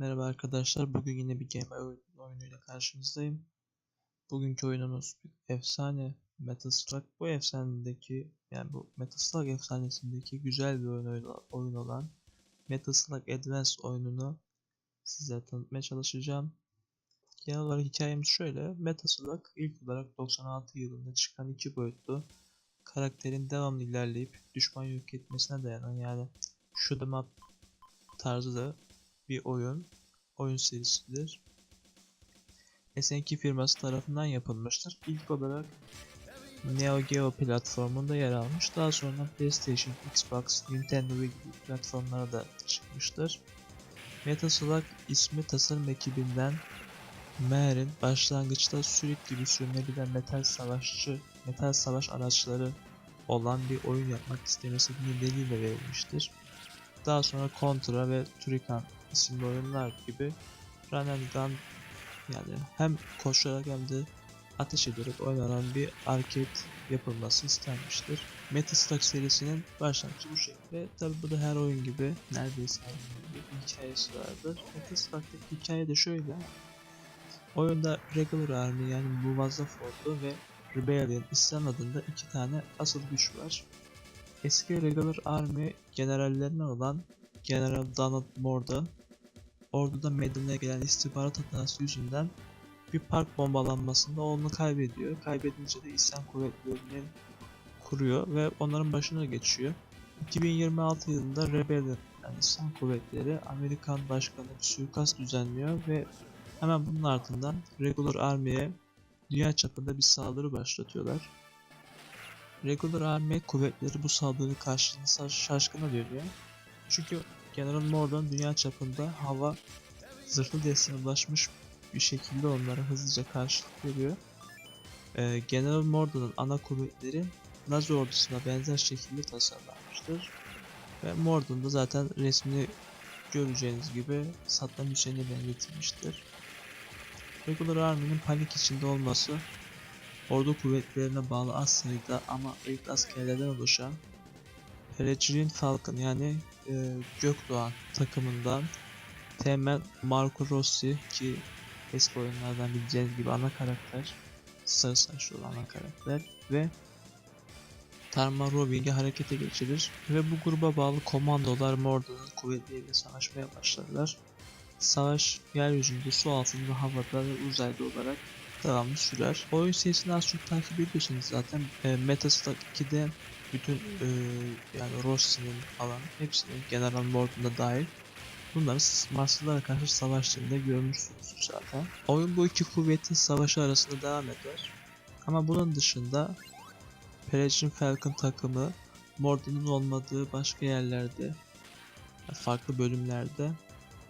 Merhaba arkadaşlar. Bugün yine bir Game oyunuyla karşınızdayım. Bugünkü oyunumuz bir efsane Metal Slug. Bu efsanedeki yani bu Metal Slug efsanesindeki güzel bir oyun, oyun- olan Metal Slug Advance oyununu size tanıtmaya çalışacağım. Genel olarak hikayemiz şöyle. Metal Slug ilk olarak 96 yılında çıkan iki boyutlu karakterin devamlı ilerleyip düşman yok etmesine dayanan yani 'em up tarzı da bir oyun, oyun serisidir. SNK firması tarafından yapılmıştır. İlk olarak Neo Geo platformunda yer almış. Daha sonra PlayStation, Xbox, Nintendo gibi platformlara da çıkmıştır. Metal Slug ismi tasarım ekibinden Meher'in başlangıçta Surik gibi sürünebilen metal savaşçı, metal savaş araçları olan bir oyun yapmak istemesi nedeniyle verilmiştir. Daha sonra Contra ve Turrican isimli oyunlar gibi Run and Gun yani hem koşarak hem de ateş ederek oynanan bir arcade yapılması istenmiştir. Slug serisinin başlangıcı bu şekilde. Tabi bu da her oyun gibi neredeyse her oyun gibi bir hikayesi vardır. Metal Slug'daki hikaye de şöyle. Oyunda Regular Army yani Muvazzaf Ordu ve Rebellion İslam adında iki tane asıl güç var. Eski Regular Army generallerinden olan General Donald Morden orduda meydana gelen istihbarat hatası yüzünden bir park bombalanmasında oğlunu kaybediyor. Kaybedince de isyan kuvvetlerini kuruyor ve onların başına geçiyor. 2026 yılında Rebellion yani isyan kuvvetleri Amerikan başkanı bir suikast düzenliyor ve hemen bunun ardından Regular Army'ye dünya çapında bir saldırı başlatıyorlar. Regular Army kuvvetleri bu saldırı karşısında şaş- şaşkına dönüyor. Çünkü General Morden dünya çapında hava zırhlı desteğine ulaşmış bir şekilde onlara hızlıca karşılık veriyor. Ee, General Morden'ın ana kuvvetleri Nazi ordusuna benzer şekilde tasarlanmıştır. Ve Morden da zaten resmini göreceğiniz gibi Saddam Hüseyin'e benzetilmiştir. Regular Army'nin panik içinde olması ordu kuvvetlerine bağlı az sayıda ama elit askerlerden oluşan Peregrine Falcon yani e, Gökdoğan takımından Teğmen Marco Rossi ki eski oyunlardan bileceğiniz gibi ana karakter sarı saçlı olan ana karakter ve Tarma Roving'i harekete geçirir ve bu gruba bağlı komandolar Mordo'nun kuvvetleriyle savaşmaya başlarlar. Savaş yeryüzünde, su altında, havada ve uzayda olarak devamlı sürer. Oyun serisini az çok takip ediyorsanız zaten e, Metastar 2'de bütün e, yani Rossi'nin falan hepsini General Morden'da dahil bunları Marslılara karşı savaştığında görmüşsünüzdür zaten. Oyun bu iki kuvvetin savaşı arasında devam eder. Ama bunun dışında Peregrine Falcon takımı Morden'ın olmadığı başka yerlerde farklı bölümlerde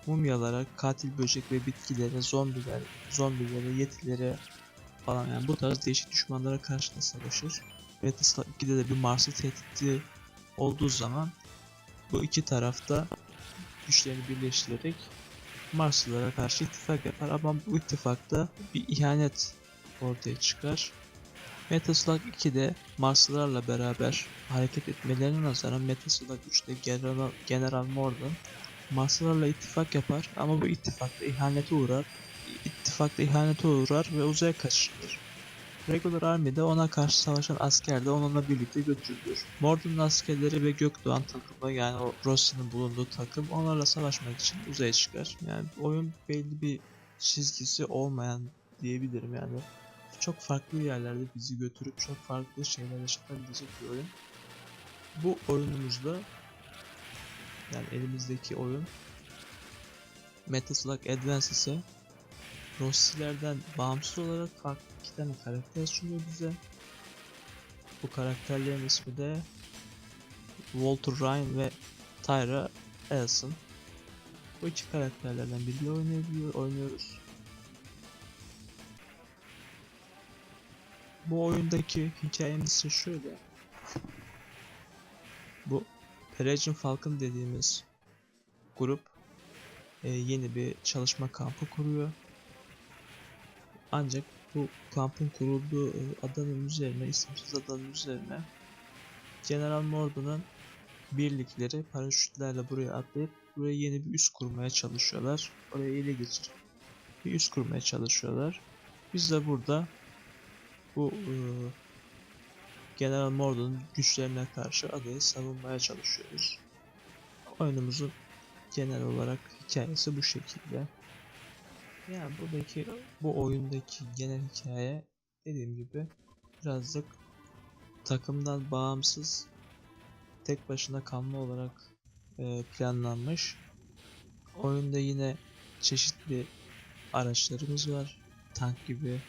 mumyalara, katil böcek ve bitkilere, zombiler, zombilere, yetilere falan yani bu tarz değişik düşmanlara karşı da savaşır. Battlestar 2'de de bir Mars'ı tehdidi olduğu zaman bu iki tarafta güçlerini birleştirerek Marslılara karşı ittifak yapar ama bu ittifakta bir ihanet ortaya çıkar. Metaslug 2'de Marslılarla beraber hareket etmelerine nazaran Metaslug 3'te General, General Morden Marslılarla ittifak yapar ama bu ittifakta ihanete uğrar. İttifakta ihanete uğrar ve uzaya kaçırılır. Regular Army'de ona karşı savaşan asker de onunla birlikte götürülür. Morden'ın askerleri ve Gökdoğan takımı yani o Rossi'nin bulunduğu takım onlarla savaşmak için uzaya çıkar. Yani oyun belli bir çizgisi olmayan diyebilirim yani. Çok farklı yerlerde bizi götürüp çok farklı şeyler yaşatabilecek bir oyun. Bu oyunumuzda yani elimizdeki oyun Metal Slug Advance ise Rossi'lerden bağımsız olarak farklı iki tane karakter sunuyor bize. Bu karakterlerin ismi de Walter Ryan ve Tyra Elson. Bu iki karakterlerden biriyle oynayabiliyor, oynuyoruz. Bu oyundaki hikayemiz şöyle. Bu Peregrine Falcon dediğimiz grup e, yeni bir çalışma kampı kuruyor. Ancak bu kampın kurulduğu e, adanın üzerine, isimsiz adanın üzerine General Morden'ın birlikleri paraşütlerle buraya atlayıp buraya yeni bir üs kurmaya çalışıyorlar. Oraya ele geçirip bir üs kurmaya çalışıyorlar. Biz de burada bu e, General Mordo'nun güçlerine karşı adayı savunmaya çalışıyoruz. Oyunumuzun genel olarak hikayesi bu şekilde. Yani buradaki bu oyundaki genel hikaye dediğim gibi birazcık takımdan bağımsız tek başına kalma olarak e, planlanmış. Oyunda yine çeşitli araçlarımız var. Tank gibi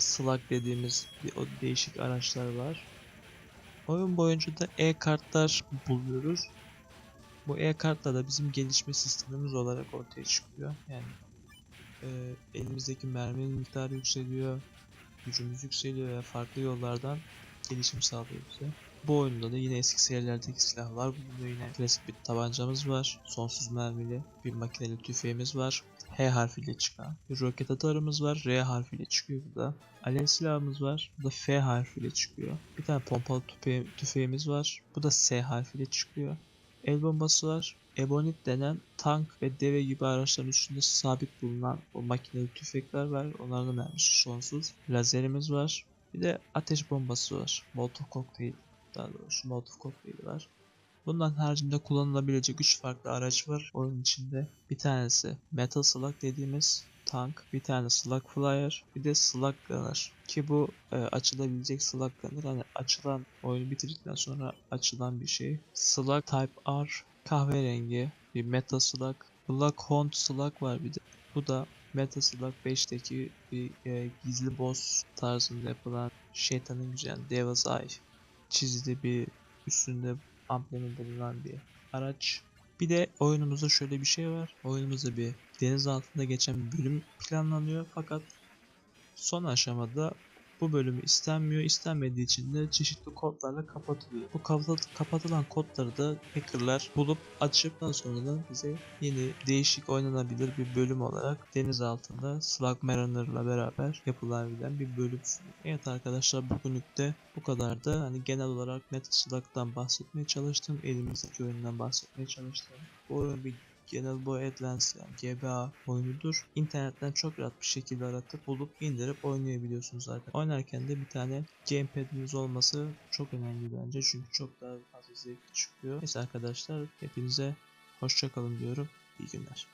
Slug dediğimiz o değişik araçlar var. Oyun boyunca da e-kartlar buluyoruz. Bu e-kartlar da bizim gelişme sistemimiz olarak ortaya çıkıyor. Yani e, elimizdeki merminin miktarı yükseliyor, gücümüz yükseliyor ve farklı yollardan gelişim sağlıyor bize. Bu oyunda da yine eski serilerdeki silahlar bulunuyor. Yine klasik bir tabancamız var. Sonsuz mermili bir makineli tüfeğimiz var. H harfiyle çıkan bir roket atarımız var. R harfiyle çıkıyor bu da. Alev silahımız var. Bu da F harfiyle çıkıyor. Bir tane pompalı tüfe tüfeğimiz var. Bu da S harfiyle çıkıyor. El bombası var. Ebonit denen tank ve deve gibi araçların üstünde sabit bulunan o makineli tüfekler var. Onların mermisi sonsuz. Lazerimiz var. Bir de ateş bombası var. Molotov kokteyl daha doğrusu Molotov kokteyli var. Bundan haricinde kullanılabilecek 3 farklı araç var oyun içinde. Bir tanesi Metal Slug dediğimiz tank, bir tane Slug Flyer, bir de Slug Gunner. Ki bu e, açılabilecek Slug Gunner hani açılan oyunu bitirdikten sonra açılan bir şey. Slug Type R kahverengi bir Metal Slug. Black Hound Slug var bir de. Bu da Metal Slug 5'teki bir e, gizli boss tarzında yapılan şeytanın yani Devil's Eye çizili bir üstünde amblemi bulunan bir araç. Bir de oyunumuzda şöyle bir şey var. Oyunumuzda bir deniz altında geçen bir bölüm planlanıyor fakat son aşamada bu bölümü istenmiyor. İstenmediği için de çeşitli kodlarla kapatılıyor. Bu kapat- kapatılan kodları da hackerlar bulup açıp daha sonradan bize yeni değişik oynanabilir bir bölüm olarak deniz altında Slug Mariner'la beraber yapılabilen bir bölüm sunuyor. Evet arkadaşlar bugünlük de bu kadardı. Hani genel olarak Metal Slug'dan bahsetmeye çalıştım. Elimizdeki oyundan bahsetmeye çalıştım. Bu oyun bir Genel Boy Advance yani GBA oyunudur. İnternetten çok rahat bir şekilde aratıp bulup indirip oynayabiliyorsunuz zaten. Oynarken de bir tane gamepad'iniz olması çok önemli bence çünkü çok daha fazla zevkli çıkıyor. Neyse arkadaşlar hepinize hoşçakalın diyorum. İyi günler.